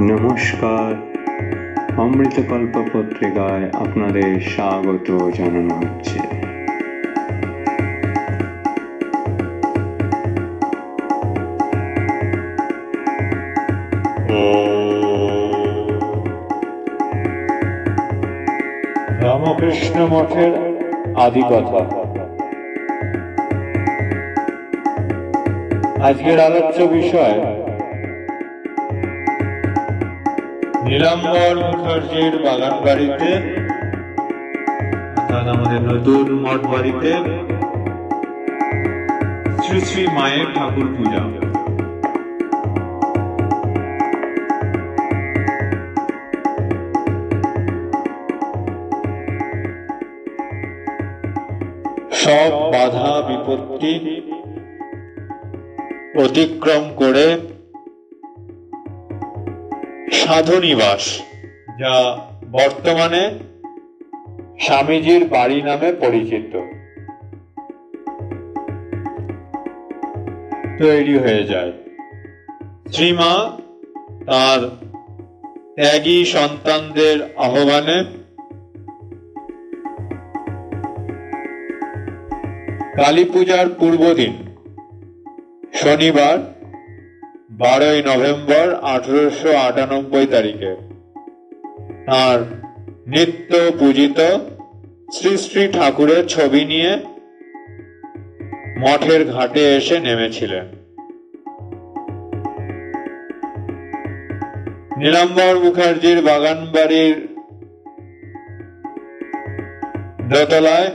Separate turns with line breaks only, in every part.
নমস্কার। অমৃতকল্প পত্রিকায় আপনাদের স্বাগত জানানো হচ্ছে।
রামকৃষ্ণ মঠের আদি কথা আজকের আলোচ্য বিষয় নীলাম্বর মুখার্জির বাগান বাড়িতে। অর্থাৎ আমাদের নতুন মঠ বাড়িতে। শ্রী শ্রী মায়ের ঠাকুর পূজা। সব বাধা বিপত্তি অতিক্রম করে সাধুনিবাস যা বর্তমানে স্বামীজির বাড়ি নামে পরিচিত। তৈরি হয়ে যায়। শ্রীমা তার ত্যাগী সন্তানদের আহ্বানে কালী পূজার পূর্বদিন, শনিবার বারোই নভেম্বর আঠারোশো আটানব্বই তারিখে। তার নিত্য পূজিত শ্রী শ্রী ঠাকুরের ছবি নিয়ে মঠের ঘাটে এসে নেমেছিলেন। নীলাম্বর মুখার্জির বাগান বাড়ির দোতলায়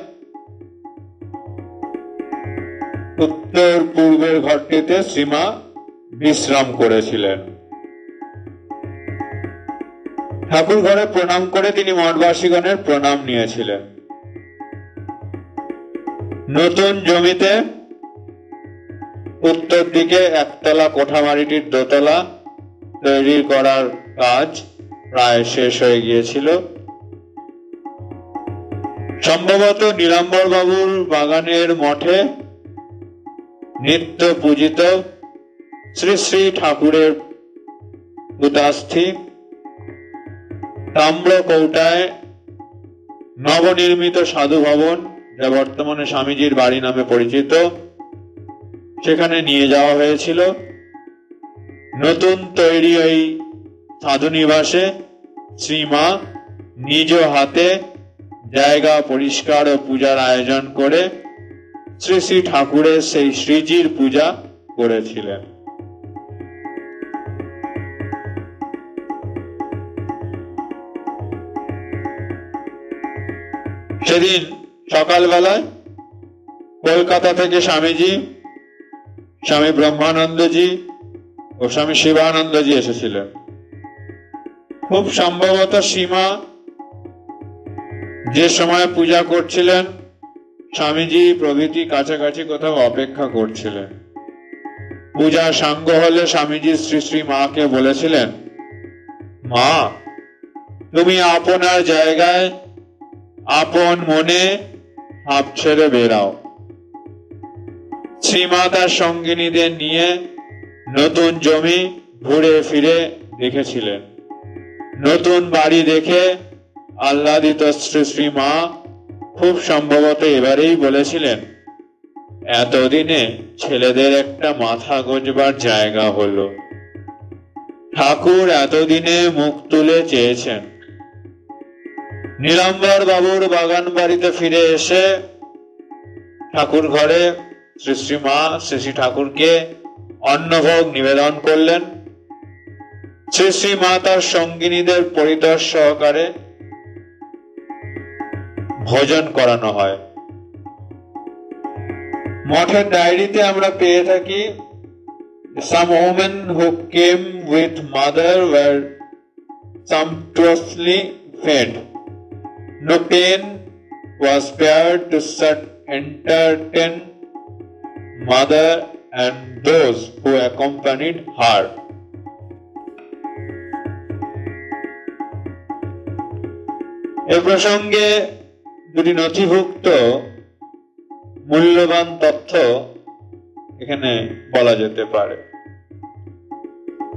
উত্তর পূর্বের ঘরটিতে শ্রীমা বিশ্রাম করেছিলেন। ঠাকুর ঘরে প্রণাম করে তিনি মঠবাসীগণের প্রণাম নিয়েছিলেন। নতুন জমিতে উত্তর দিকে একতলা কোঠাবাড়িটির দোতলা তৈরি করার কাজ প্রায় শেষ হয়ে গিয়েছিল। সম্ভবত নীলাম্বর বাবুর বাগানের মঠে নিত্য পূজিত শ্রী শ্রী ঠাকুরের উদাস্থি তাম্র কৌটায় নবনির্মিত সাধু ভবন, যা বর্তমানে স্বামীজির বাড়ি নামে পরিচিত, সেখানে নিয়ে যাওয়া হয়েছিল। নতুন তৈরি ওই সাধু নিবাসে শ্রীমা নিজ হাতে জায়গা পরিষ্কার ও পূজার আয়োজন করে শ্রী শ্রী ঠাকুরের সেই শ্রীজির পূজা করেছিলেন। সেদিন সকালবেলায় কলকাতা থেকে স্বামীজি, স্বামী ব্রহ্মানন্দজি ও স্বামী শিবানন্দজি এসেছিলেন। খুব সম্ভবত সীমা যে সময় পূজা করছিলেন, স্বামীজি প্রভৃতি কাছাকাছি কোথাও অপেক্ষা করছিলেন। পূজা সাঙ্গ হলে স্বামীজি শ্রী শ্রী মাকে বলেছিলেন, মা, তুমি আপনার জায়গায় আপন মনে হাফ ছেড়ে বেরাও শ্রীমা তার সঙ্গিনীদের নিয়ে নতুন জমি ঘুরে ফিরে দেখেছিলেন। নতুন বাড়ি দেখে আহ্লাদিত শ্রী শ্রী মা খুব সম্ভবত এবারেই বলেছিলেন, এতদিনে ছেলেদের একটা মাথা গোজবার জায়গা হলো। ঠাকুর এতদিনে মুখ তুলে চেয়েছেন। নীলাম্বর বাবুর বাগান বাড়িতে ফিরে এসে ঠাকুর ঘরে শ্রী শ্রী মা শ্রী শ্রী ঠাকুরকে অন্নভোগ নিবেদন করলেন শ্রী শ্রী মা তার সঙ্গিনীদের পরিতোষ সহকারে ভোজন করানো হয় মঠের ডায়েরিতে আমরা পেয়ে থাকি, some women who came with mother were sumptuously fed. No pain was spared to such entertain mother and those who accompanied her. এ প্রসঙ্গে দুটি নথিভুক্ত মূল্যবান তথ্য এখানে বলা যেতে পারে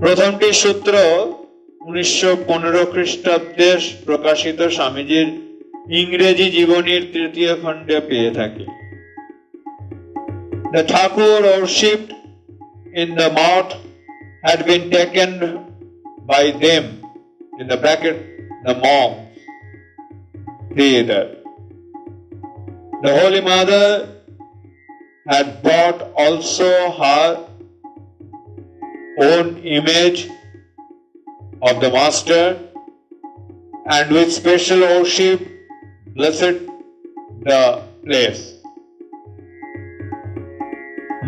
প্রথমটি সূত্র উনিশশো পনেরো খ্রিস্টাব্দে প্রকাশিত স্বামীজির ইংরেজি জীবনীর তৃতীয় খণ্ডে পেয়ে থাকি The Thakur worshipped in the mouth had been taken by them, in the bracket, the monks, thither. The Holy Mother had brought also her own image of the Master and with special worship blessed the place.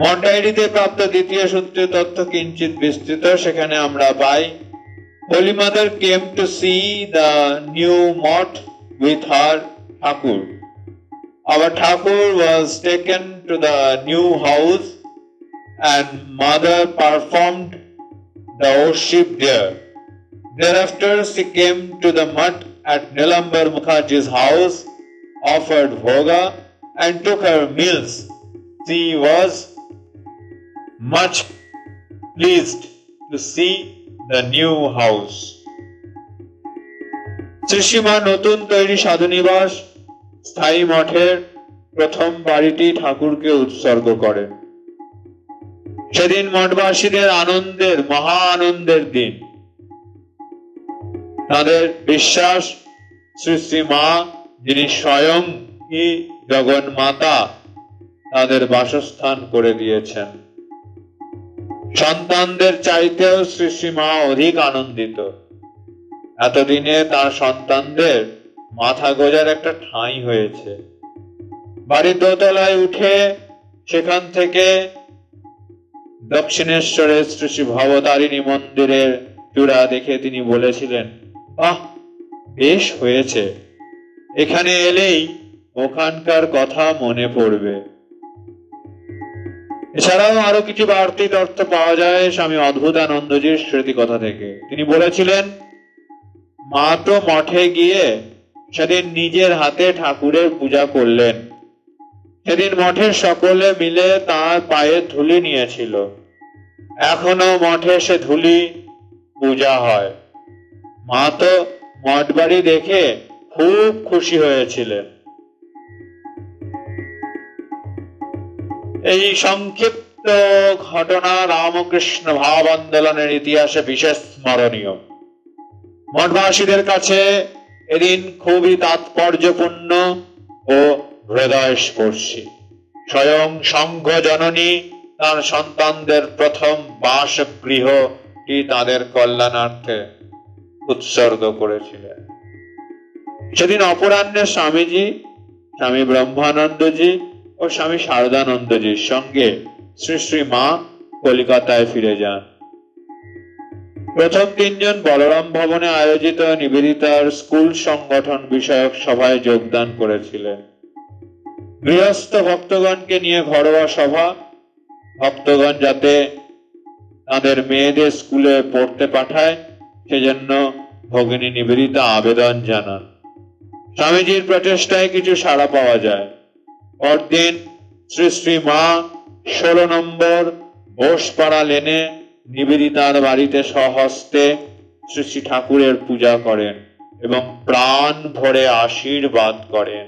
মঠ ডায়েরিতে প্রাপ্ত দ্বিতীয় সূত্রে তথ্য কিঞ্চিত বিস্তৃত সেখানে আমরা পাই holy mother came to see the new math with her Thakur Our Thakur was taken to the new house and mother performed the worship there. Thereafter she came to the mutt at Nilambar Mukherjee's house, offered bhoga and took her meals. She was much pleased to see the new house. শ্রীসীমা নতুন তৈরি সাধুনিবাস স্থায়ী মঠের প্রথম বাড়িটি ঠাকুরকে উৎসর্গ করেন সেদিন মঠবাসীদের আনন্দের মহা আনন্দের দিন তাদের বিশ্বাস শ্রী মা, যিনি স্বয়ং ই জগন মাতা তাদের বাসস্থান করে দিয়েছেন। সন্তানদের চাইতেও শ্রী মা অধিক আনন্দিত। এতদিনে তার সন্তানদের মাথা গোজার একটা ঠাঁই হয়েছে। বাড়ির দোতলায় উঠে সেখান থেকে দক্ষিণেশ্বরের শ্রী শ্রী ভবতারিণী মন্দিরের চূড়া দেখে তিনি বলেছিলেন, বাহ বেশ হয়েছে। এখানে এলেই ওখানকার কথা মনে পড়বে। এছাড়াও আরও কিছু বাড়তি তথ্য পাওয়া যায় স্বামী অদ্ভুতানন্দজির স্মৃতি কথা থেকে। তিনি বলেছিলেন, মা তো মঠে গিয়ে সেদিন নিজের হাতে ঠাকুরের পূজা করলেন। সেদিন মঠের সকলে মিলে তার পায়ে ধুলি নিয়েছিল। এখনও মঠে সে ধুলি পূজা হয়। মা তো মঠ বাড়ি দেখে খুব খুশি হয়েছিলেন। এই সংক্ষিপ্ত ঘটনা রামকৃষ্ণ ভাব আন্দোলনের ইতিহাসে বিশেষ স্মরণীয়। মঠবাসীদের কাছে এদিন খুবই তাৎপর্যপূর্ণ ও হৃদয়স্পর্শী। স্বয়ং সংঘ জননী তার সন্তানদের প্রথম বাসগৃহটি তাদের কল্যাণার্থে উৎসর্গ করেছিলেন। সেদিন অপরাহ্নে স্বামীজি, স্বামী ব্রহ্মানন্দজি ও স্বামী শারদানন্দজির সঙ্গে শ্রী শ্রী মা কলিকাতায় ফিরে যান। প্রথম তিনজন বলরাম ভবনে আয়োজিত নিবেদিতার স্কুল সংগঠন বিষয়ক সভায় যোগদান করেছিলেন। গৃহস্থ ভক্তগণকে নিয়ে ঘরোয়া সভা। ভক্তগণ যাতে তাদের মেয়েদের স্কুলে পড়তে পাঠায় সেজন্য ভগিনী নিবেদিতা আবেদন জানান। স্বামীজির প্রচেষ্টায় কিছু সাড়া পাওয়া যায়। পরদিন শ্রী শ্রী মা ষোলো নম্বর বোসপাড়া লেনে নিবেদিতার বাড়িতে সহস্তে শ্রী শ্রী ঠাকুরের পূজা করেন এবং প্রাণ ভরে আশীর্বাদ করেন।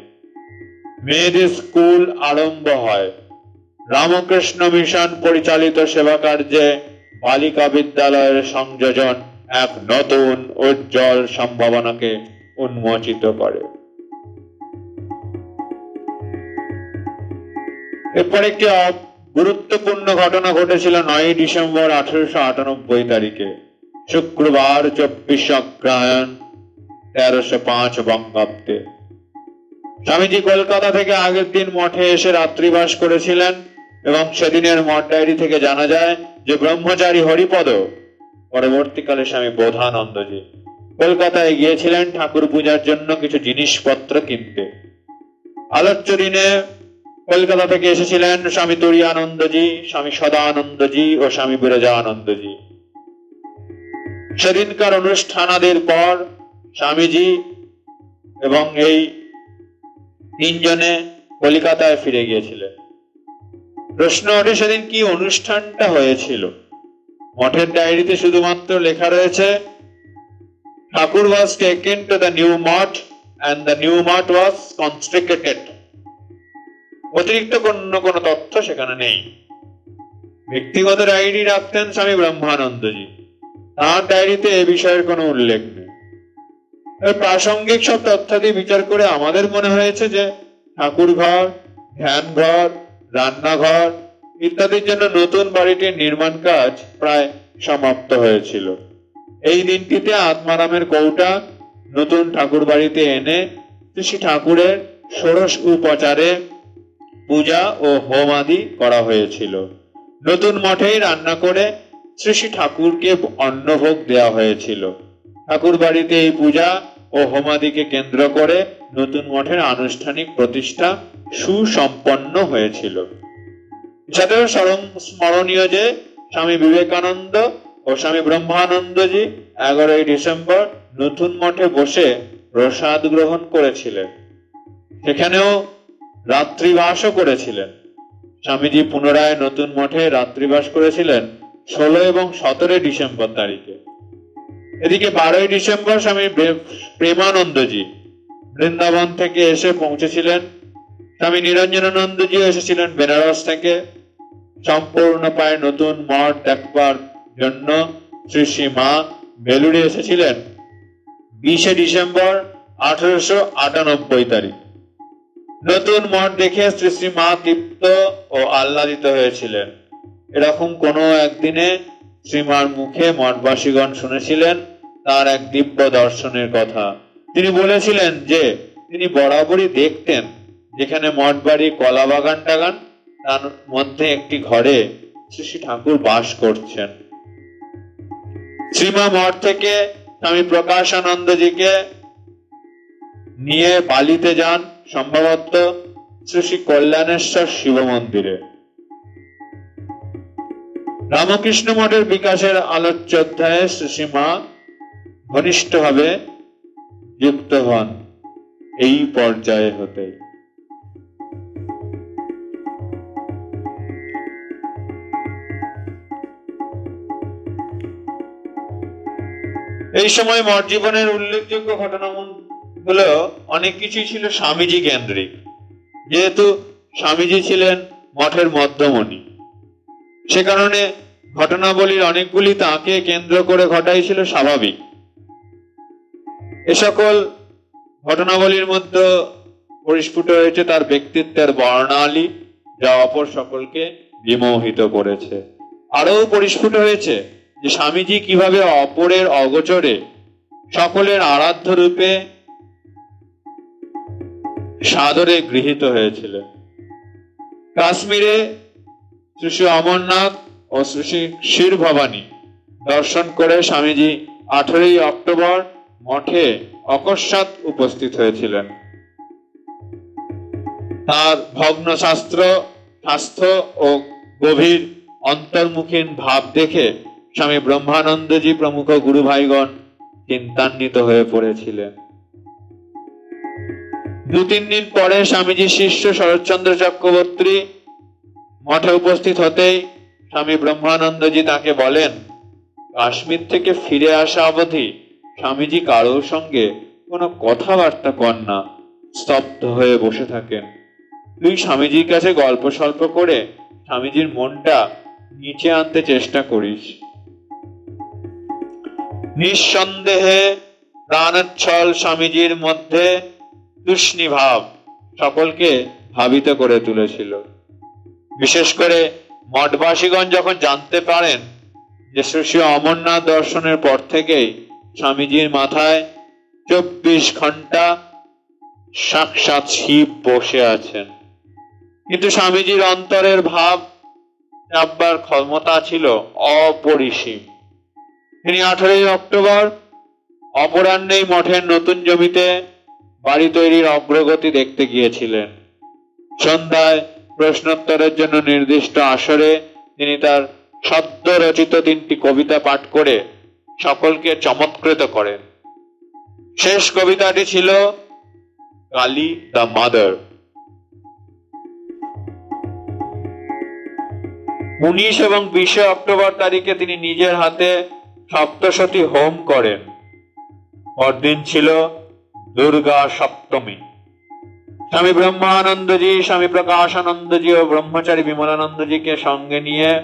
মেয়েদের স্কুল আরম্ভ হয়। রামকৃষ্ণ মিশন পরিচালিত সেবা কার্যে বালিকা বিদ্যালয়ের সংযোজন এক নতুন উজ্জ্বল সম্ভাবনাকে উন্মোচিত করে। এরপর একটি গুরুত্বপূর্ণ ঘটনা ঘটেছিল নয় ডিসেম্বর আঠারোশো আটানব্বই তারিখে। শুক্রবার চব্বিশ অগ্রহায়ণ তেরোশো পাঁচ বঙ্গাব্দে। স্বামীজি কলকাতা থেকে আগের দিন মঠে এসে রাত্রিবাস করেছিলেন এবং সেদিনের মঠ ডায়েরি থেকে জানা যায় যে ব্রহ্মচারী হরিপদ পরবর্তীকালে স্বামী বোধানন্দজি কলকাতায় গিয়েছিলেন ঠাকুর পূজার জন্য কিছু জিনিসপত্র কিনতে। আলোচ্য দিনে কলকাতা থেকে এসেছিলেন স্বামী তুরিয়ানন্দজি, স্বামী সদানন্দজি ও স্বামী বিরজানন্দজি। সেদিনকার অনুষ্ঠানাদের পর স্বামীজি এবং এই তিনজনে কলিকাতায় ফিরে গিয়েছিলেন। প্রশ্ন ওঠে, সেদিন কি অনুষ্ঠানটা হয়েছিল? মঠের ডায়েরিতে শুধুমাত্র লেখা রয়েছে, Thakur was taken to the new mart and the new mart was consecrated. অতিরিক্ত অন্য কোনো তথ্য সেখানে নেই। ব্যক্তিগত ডায়েরি রাখতেন স্বামী ব্রহ্মানন্দজি। তাঁর ডায়েরিতে এ বিষয়ের কোনো উল্লেখ নেই। প্রাসঙ্গিক সব তথ্যাদি বিচার করে আমাদের মনে হয়েছে যে ঠাকুর ঘর ধ্যান ঘর রান্নাঘর ইত্যাদির জন্য নতুন বাড়িটির নির্মাণ কাজ প্রায় সমাপ্ত হয়েছিল। এই দিনটিতে আত্মারামের কৌটা নতুন ঠাকুর বাড়িতে এনে শ্রী ঠাকুরের ষোড়শ উপচারে পূজা ও হোম আদি করা হয়েছিল। নতুন মঠেই রান্না করে শ্রী ঠাকুরকে অন্নভোগ দেওয়া হয়েছিল। ঠাকুর বাড়িতে এই পূজা ও হোমাদিকে কেন্দ্র করে নতুন মঠের আনুষ্ঠানিক প্রতিষ্ঠা সুসম্পন্ন হয়েছিল। এছাড়াও স্মরণ স্মরণীয় যে স্বামী বিবেকানন্দ ও স্বামী ব্রহ্মানন্দজি এগারোই ডিসেম্বর নতুন মঠে বসে প্রসাদ গ্রহণ করেছিলেন। সেখানেও রাত্রিবাসও করেছিলেন। স্বামীজি পুনরায় নতুন মঠে রাত্রিবাস করেছিলেন ষোলো এবং সতেরো ডিসেম্বর তারিখে। এদিকে বারোই ডিসেম্বর স্বামী প্রেমানন্দজি বৃন্দাবন থেকে এসে পৌঁছেছিলেন। স্বামী নিরঞ্জনানন্দজিও এসেছিলেন বেনারস থেকে। সম্পূর্ণ পায়ে নতুন মঠ দেখবার জন্য শ্রী শ্রী মা বেলুড়ে এসেছিলেন। বিশে ডিসেম্বর আঠারোশো আটানব্বই তারিখ। নতুন মঠ দেখে শ্রী শ্রী মা তৃপ্ত ও আহ্লাদিত হয়েছিলেন। এরকম কোনো একদিনে শ্রীমার মুখে মঠবাসীগণ শুনেছিলেন তার এক দিব্য দর্শনের কথা। তিনি বলেছিলেন যে, তিনি বরাবরই দেখতেন যেখানে মঠ বাড়ি কলা বাগান টাগান তার মধ্যে একটি ঘরে শ্রী শ্রী ঠাকুর বাস করছেন। শ্রীমা মঠ থেকে স্বামী প্রকাশানন্দজিকে নিয়ে বালিতে যান সম্ভবত শ্রী শ্রী কল্যাণেশ্বর শিব মন্দিরে। রামকৃষ্ণ মঠের বিকাশের আলোচ্য অধ্যায়ে শ্রীমা ঘনিষ্ঠভাবে যুক্ত হন। এই পর্যায়ে হতে। এই সময় মঠ জীবনের উল্লেখযোগ্য ঘটনা গুলো অনেক কিছুই ছিল স্বামীজি কেন্দ্রিক। যেহেতু স্বামীজি ছিলেন মঠের মধ্যমণি। সে কারণে ঘটনাবলীর অনেকগুলি তাকে কেন্দ্র করে ঘটাই ছিল স্বাভাবিক। এ সকল ঘটনাবলীর মধ্যে পরিস্ফুট হয়েছে তার ব্যক্তিত্বের বর্ণালী, যা অপর সকলকে বিমোহিত করেছে। আরও পরিস্ফুট হয়েছে যে স্বামীজি কীভাবে অপরের অগোচরে সকলের আরাধ্য রূপে সাদরে গৃহীত হয়েছিলেন। কাশ্মীরে শ্রী অমরনাথ ও শ্রী শ্রী ভবানী দর্শন করে স্বামীজি আঠেরোই অক্টোবর মঠে অকস্মাৎ উপস্থিত হয়েছিলেন। তার ভগ্ন শাস্ত্র স্বাস্থ্য ও গভীর অন্তর্মুখীন ভাব দেখে স্বামী ব্রহ্মানন্দজি প্রমুখ গুরু ভাইগণ চিন্তান্বিত হয়ে পড়েছিলেন। দু তিন দিন পরে স্বামীজি শিষ্য শরৎচন্দ্র চক্রবর্তী মঠে উপস্থিত হতেই স্বামী ব্রহ্মানন্দজি তাকে বলেন, কাশ্মীর থেকে ফিরে আসা অবধি স্বামীজি কারোর সঙ্গে কোনো কথাবার্তা কর না, স্তব্ধ হয়ে বসে থাকেন। তুই স্বামীজির কাছে গল্প স্বল্প করে স্বামীজির মনটা নিচে আনতে চেষ্টা করিস। নিঃসন্দেহে প্রাণচ্ছল স্বামীজির মধ্যে তুষ্ণী ভাব সকলকে ভাবিত করে তুলেছিল। বিশেষ করে মঠবাসীগণ যখন জানতে পারেন যে শ্রী অমরনাথ দর্শনের পর থেকেই স্বামীজির মাথায় চব্বিশ ঘণ্টা সাক্ষাৎ শিব বসে আছেন। কিন্তু স্বামীজির অন্তরের ভাব রাখবার ক্ষমতা ছিল অপরিসীম। তিনি আঠারোই অক্টোবর অপরাহ্নেই মঠের নতুন জমিতে বাড়ি তৈরির অগ্রগতি দেখতে গিয়েছিলেন। সন্ধ্যায় প্রশ্নোত্তরের জন্য নির্দিষ্ট আসরে তিনি তার সদ্য রচিত তিনটি কবিতা পাঠ করে সকলকে চমৎকৃত করেন। শেষ কবিতাটি ছিল কালি দ্য মাদার। উনিশ এবং বিশে অক্টোবর তারিখে তিনি নিজের হাতে সপ্তশতী হোম করেন। পরদিন ছিল দুর্গা সপ্তমী। স্বামী ব্রহ্মানন্দজি, স্বামী প্রকাশানন্দজি ও ব্রহ্মচারী বিমলানন্দজিকে সঙ্গে নিয়ে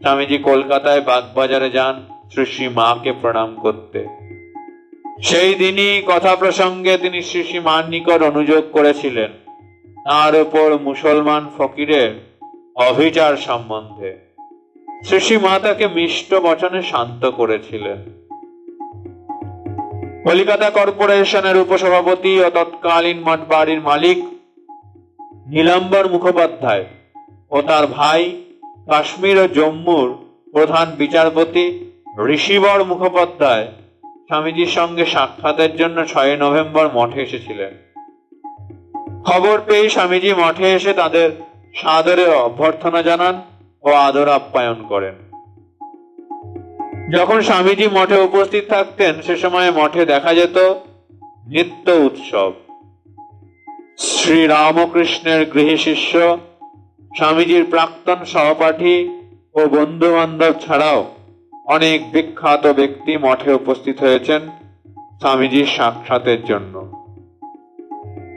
স্বামীজি কলকাতায় বাগবাজারে যান শ্রী শ্রী মাকে প্রণাম করতে। সেই দিনই কথা প্রসঙ্গে তিনি শ্রী শ্রী মার নিকট অনুযোগ করেছিলেন। তার উপর মুসলমান ফকিরের অভিচার সম্বন্ধে। শ্রী মা তাকে মিষ্ট বচনে শান্ত করেছিলেন। কলিকাতা কর্পোরেশনের উপসভাপতি ও তৎকালীন মঠ বাড়ির মালিক নীলাম্বর মুখোপাধ্যায় ও তার ভাই কাশ্মীর ও জম্মুর প্রধান বিচারপতি ঋষিবর মুখোপাধ্যায় স্বামীজির সঙ্গে সাক্ষাতের জন্য ছয় নভেম্বর মঠে এসেছিলেন। খবর পেয়ে স্বামীজি মঠে এসে তাদের সাদরে অভ্যর্থনা জানান। ও আদর আপ্যায়ন করেন। যখন স্বামীজি মঠে উপস্থিত থাকতেন, সে সময় মঠে দেখা যেত নিত্য উৎসব। শ্রী রামকৃষ্ণের গৃহী শিষ্য, স্বামীজির প্রাক্তন সহপাঠী ও বন্ধু বান্ধব ছাড়াও অনেক বিখ্যাত ব্যক্তি মঠে উপস্থিত হয়েছেন স্বামীজির সাক্ষাতের জন্য।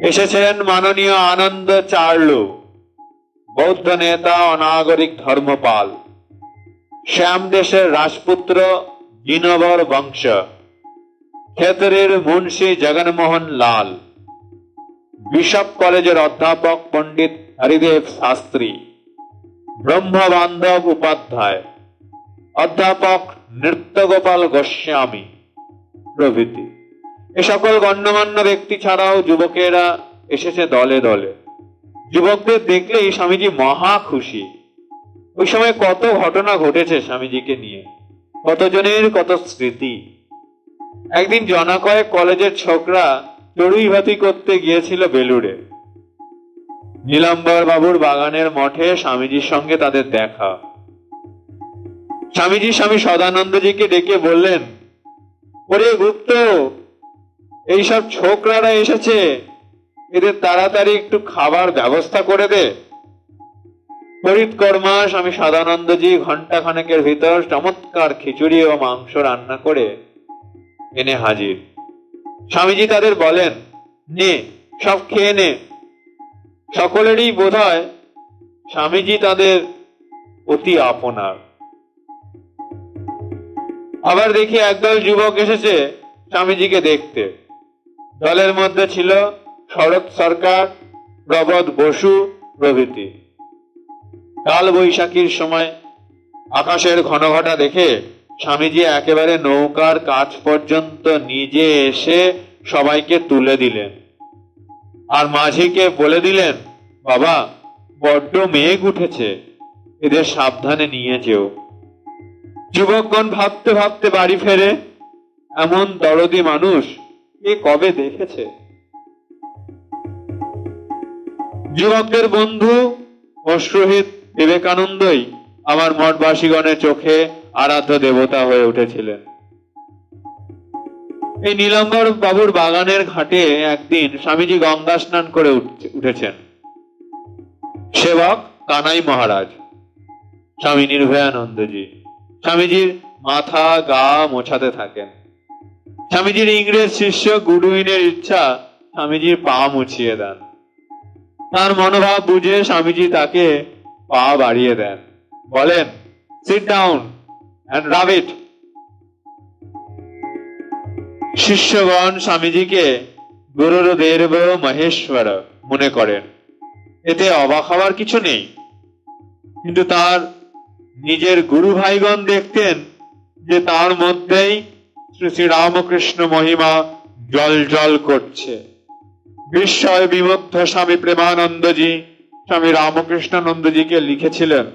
এসেছেন মাননীয় আনন্দ চার্লু। বৌদ্ধ নেতা ও নাগরিক ধর্মপাল। শ্যাম দেশের রাজপুত্র জিনবর বংশ। খেতরের মুন্সী জগনমোহন লাল। বিশপ কলেজের অধ্যাপক পণ্ডিত হরিদেব শাস্ত্রী। ব্রহ্মবান্ধব উপাধ্যায়। অধ্যাপক নৃত্যগোপাল গোস্বামী। প্রভৃতি। এ সকল গণ্যমান্য ব্যক্তি ছাড়াও যুবকেরা এসেছে দলে দলে। যুবকদের দেখলেই স্বামীজি মহা খুশি। ওই সময় কত ঘটনা ঘটেছে স্বামীজিকে নিয়ে। কতজনের কত স্মৃতি। একদিন জনাকয়েক কলেজের ছোকরা চড়ুই ভাতি করতে গিয়েছিল বেলুড়ে। নীলাম্বর বাবুর বাগানের মঠে স্বামীজির সঙ্গে তাদের দেখা। স্বামীজি স্বামী সদানন্দজিকে ডেকে বললেন, ওরে গুপ্ত, এইসব ছোকরারা এসেছে। এদের তাড়াতাড়ি একটু খাবার ব্যবস্থা করে দে। ফরিদ স্বামী সদানন্দজি ঘণ্টা খানেকের ভিতর চমৎকার খিচুড়ি ও মাংস রান্না করে এনে হাজির। স্বামীজি তাদের বলেন, নে, সব খেয়ে নে। সকলেরই বোধ হয় স্বামীজি তাদের অতি আপনার। আবার দেখি একদল যুবক এসেছে স্বামীজিকে দেখতে। দলের মধ্যে ছিল শরৎ সরকার প্রবোধ বসু প্রভৃতি। কাল বৈশাখীর সময় আকাশের ঘনঘটা দেখে স্বামীজি একেবারে নৌকার কাজ পর্যন্ত নিজে এসে সবাইকে তুলে দিলেন। আর মাঝিকে বলে দিলেন, বাবা, বড্ড মেঘ উঠেছে, এদের সাবধানে নিয়ে যেও। যুবকগণ ভাবতে ভাবতে বাড়ি ফেরে, এমন দরদি মানুষ এ কবে দেখেছে? যুবকদের বন্ধু ও শহীদ বিবেকানন্দই আমার মঠবাসীগণের চোখে আরাধ্য দেবতা হয়ে উঠেছিলেন। এই নীলাম্বর বাবুর বাগানের ঘাটে একদিন স্বামীজি গঙ্গা স্নান করে উঠেছেন। সেবক কানাই মহারাজ, স্বামী নির্ভয়ানন্দজি স্বামীজির মাথা গা মোছাতে থাকেন। স্বামীজির ইংরেজ শিষ্য গুডুইনের ইচ্ছা স্বামীজির পা মুছিয়ে দেন। তার মনোভাব বুঝে স্বামীজি তাকে পা বাড়িয়ে দেন। বলেন সিট ডাউন অ্যান্ড ইট শিষ্যগণ স্বামীজিকে গুরুদেব মহেশ্বর মনে করেন। এতে অবাক হওয়ার কিছু নেই। কিন্তু তার নিজের গুরু ভাইগণ দেখতেন যে তার মধ্যেই শ্রী শ্রী রামকৃষ্ণ মহিমা জল জল করছে। বিস্ময় বিমুগ্ধ স্বামী প্রেমানন্দজি, স্বামী রামকৃষ্ণানন্দজিকে লিখেছিলেন,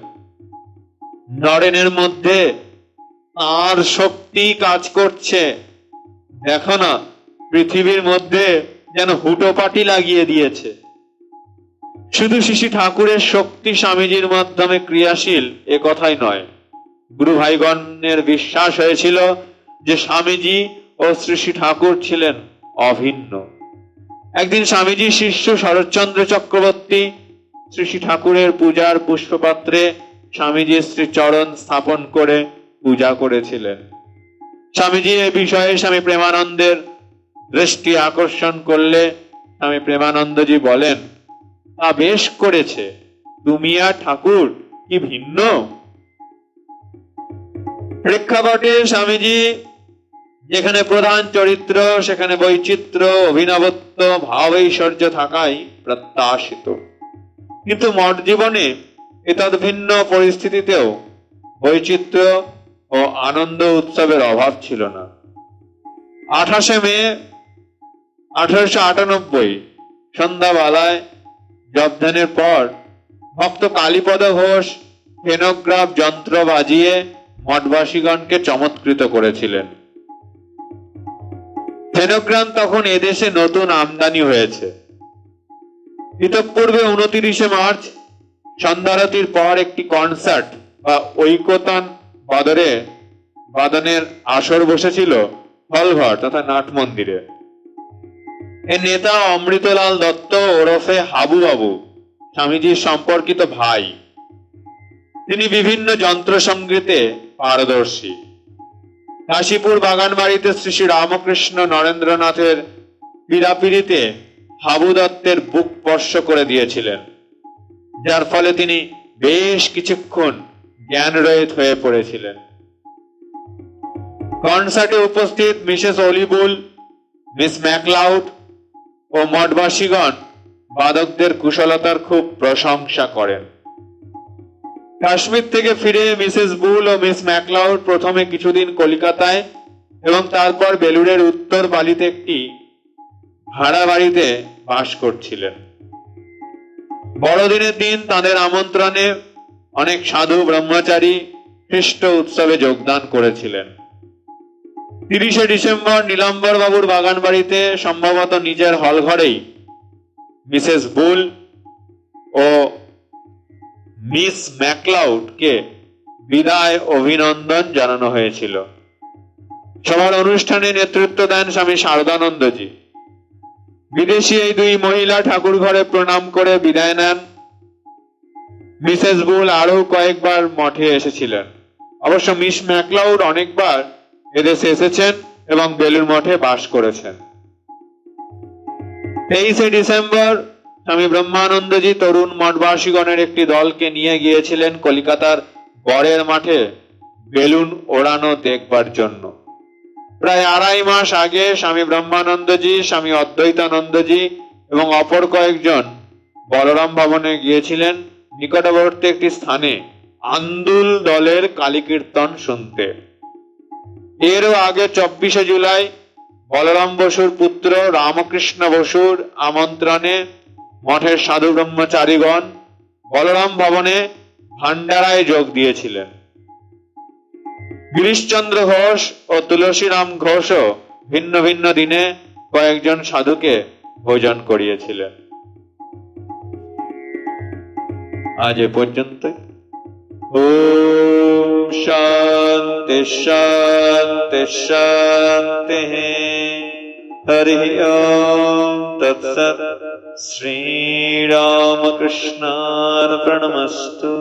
নরেনের মধ্যে তার শক্তি কাজ করছে। দেখো না, পৃথিবীর মধ্যে যেন হুটোপাটি লাগিয়ে দিয়েছে। শুধু শিশি ঠাকুরের শক্তি স্বামীজির মাধ্যমে ক্রিয়াশীল, এ কথাই নয়। গুরু ভাইগণের বিশ্বাস হয়েছিল যে স্বামীজি ও শ্রী ঠাকুর ছিলেন অভিন্ন। একদিন স্বামীজি শিষ্য শরৎচন্দ্র চক্রবর্তী শ্রী শ্রী ঠাকুরের পূজার পুষ্পপাত্রে স্বামীজির শ্রী চরণ স্থাপন করে পূজা করেছিলেন। স্বামীজি এ বিষয়ে স্বামী প্রেমানন্দের দৃষ্টি আকর্ষণ করলে স্বামী প্রেমানন্দজি বলেন, তা বেশ করেছে। তুমি আর ঠাকুর কি ভিন্ন? প্রেক্ষাপটে স্বামীজি যেখানে প্রধান চরিত্র, সেখানে বৈচিত্র্য, অভিনবত্ব ভাব ঐশ্বর্য থাকাই প্রত্যাশিত। কিন্তু মঠ জীবনে এতদ ভিন্ন পরিস্থিতিতেও বৈচিত্র্য ও আনন্দ উৎসবের অভাব ছিল না। আঠাশে মে আঠারোশো আটানব্বই সন্ধ্যাবেলায় জবধানের পর ভক্ত কালীপদ ঘোষ ফেনোগ্রাফ যন্ত্র বাজিয়ে মঠবাসীগণকে চমৎকৃত করেছিলেন। ফেনোগ্রাম তখন এদেশে নতুন আমদানি হয়েছে। ইতপূর্বে উনতিরিশে মার্চ, সন্ধ্যারতির পর একটি কনসার্ট বা ঐকতান বাদরে বাদনের আসর বসেছিল হলঘর তথা নাট মন্দিরে। এর নেতা অমৃতলাল দত্ত ওরফে হাবু বাবু স্বামীজির সম্পর্কিত ভাই। তিনি বিভিন্ন যন্ত্র সঙ্গীতে পারদর্শী। কাশীপুর বাগান বাড়িতে শ্রী শ্রী রামকৃষ্ণ নরেন্দ্রনাথের পীড়াপিড়িতে হাবু দত্তের বুক স্পর্শ করে দিয়েছিলেন। যার ফলে তিনি বেশ কিছুক্ষণ জ্ঞানরহিত হয়ে পড়েছিলেন। কনসার্টে উপস্থিত Mrs Ole Bull, Miss MacLeod ও মঠবাসীগণ বাদকদের কুশলতার খুব প্রশংসা করেন। কাশ্মীর থেকে ফিরে মিসেস বুল ও মিস ম্যাকলাউড প্রথমে কিছুদিন কলিকাতায় এবং তারপর বেলুড়ের উত্তর বালিতে একটি ভাড়া বাড়িতে বাস করছিলেন। বড়দিনের দিন তাদের আমন্ত্রণে অনেক সাধু ব্রহ্মচারী খ্রিস্ট উৎসবে যোগদান করেছিলেন। তিরিশে ডিসেম্বর নীলাম্বর বাবুর বাগান বাড়িতে সম্ভবত নিজের হল ঘরেই মিসেস বুল ও মিস ম্যাকলাউডকে বিদায় অভিনন্দন জানানো হয়েছিল। সবার অনুষ্ঠানে নেতৃত্ব দেন স্বামী শারদানন্দজি। বিদেশি এই দুই মহিলা ঠাকুর ঘরে প্রণাম করে বিদায় নেন। মিসেস বুল আরও কয়েকবার মঠে এসেছিলেন। অবশ্য মিস ম্যাকলাউড অনেকবার এদেশে এসেছেন এবং বেলুর মঠে বাস করেছেন। তেইশে ডিসেম্বর স্বামী ব্রহ্মানন্দজি তরুণ মঠবাসীগণের একটি দলকে নিয়ে গিয়েছিলেন কলিকাতার বরের মাঠে বেলুন ওড়ানো দেখবার জন্য। প্রায় আড়াই মাস আগে স্বামী ব্রহ্মানন্দজি, স্বামী অদ্বৈতানন্দজি এবং অপর কয়েকজন বলরাম ভবনে গিয়েছিলেন নিকটবর্তী একটি স্থানে আন্দুল দলের কালী কীর্তন শুনতে। এরও আগে চব্বিশে জুলাই বলরাম বসুর পুত্র রামকৃষ্ণ বসুর আমন্ত্রণে মঠের সাধু ব্রহ্মচারীগণ বলরাম ভবনে ভান্ডারায় যোগ দিয়েছিলেন। গিরিশচন্দ্র ঘোষ ও তুলসীরাম ঘোষও ভিন্ন ভিন্ন দিনে কয়েকজন সাধুকে ভোজন করিয়েছিলেন। আজ এ পর্যন্ত। ও শান্তি শান্তি শান্তি। हरिः ॐ तत्सत् श्रीरामकृष्णार्पणमस्तु